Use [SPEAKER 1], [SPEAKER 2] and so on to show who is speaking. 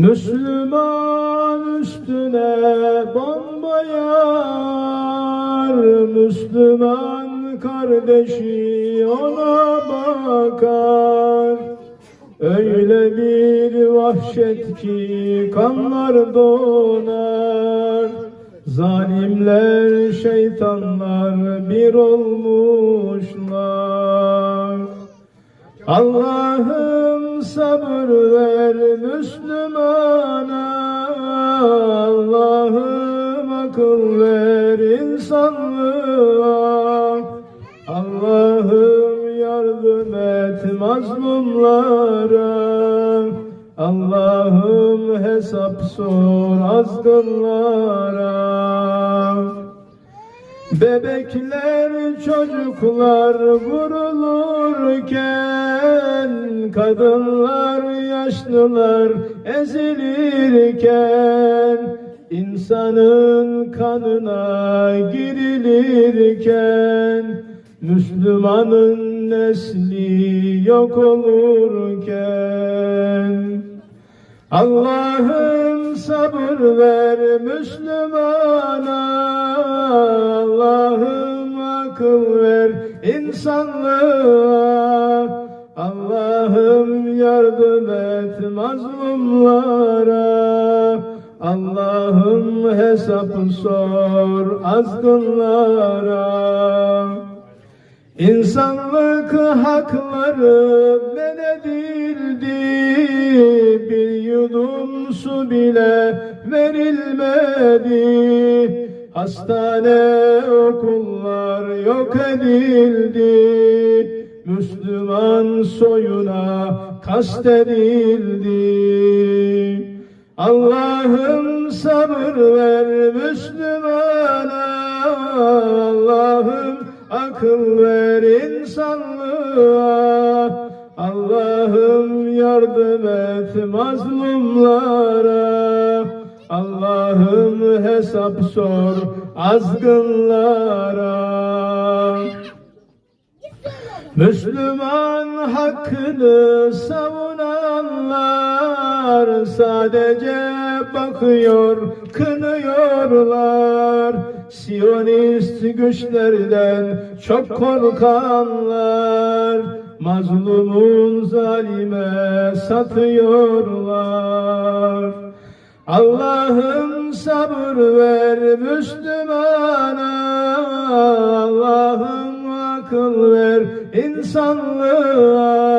[SPEAKER 1] Müslüman üstüne bombayar Müslüman kardeşi ona bakar. Öyle bir vahşet ki kanlar donar. Zalimler şeytanlar bir olmuşlar. Allah'ım sabır ver Müslümana Allah'ım akıl ver insanlığa. Allah'ım yardım et mazlumlara. Allah'ım hesap sor azgınlara Bebekler çocuklar vurulurken Kadınlar yaşlılar ezilirken insanın kanına girilirken Müslümanın nesli yok olurken. Allah'ım sabır ver Müslümana akıl ver insanlığa. Allah'ım yardım et mazlumlara. Allah'ım hesap sor azgınlara. İnsanlık hakları men edildi. Bir yudum su bile verilmedi Hastane okullar yok edildi. Müslüman soyuna kastedildi. Allah'ım sabır ver Müslümana. Allah'ım akıl ver insanlığa. Allah'ım yardım et mazlumlara Allah'ım hesap sor azgınlara Müslüman hakkını savunanlar sadece bakıyor, kınıyorlar. Siyonist güçlerden çok korkanlar mazlumun zalime satıyorlar. Allah'ım sabır ver Müslümana Allah'ım akıl ver insanlığa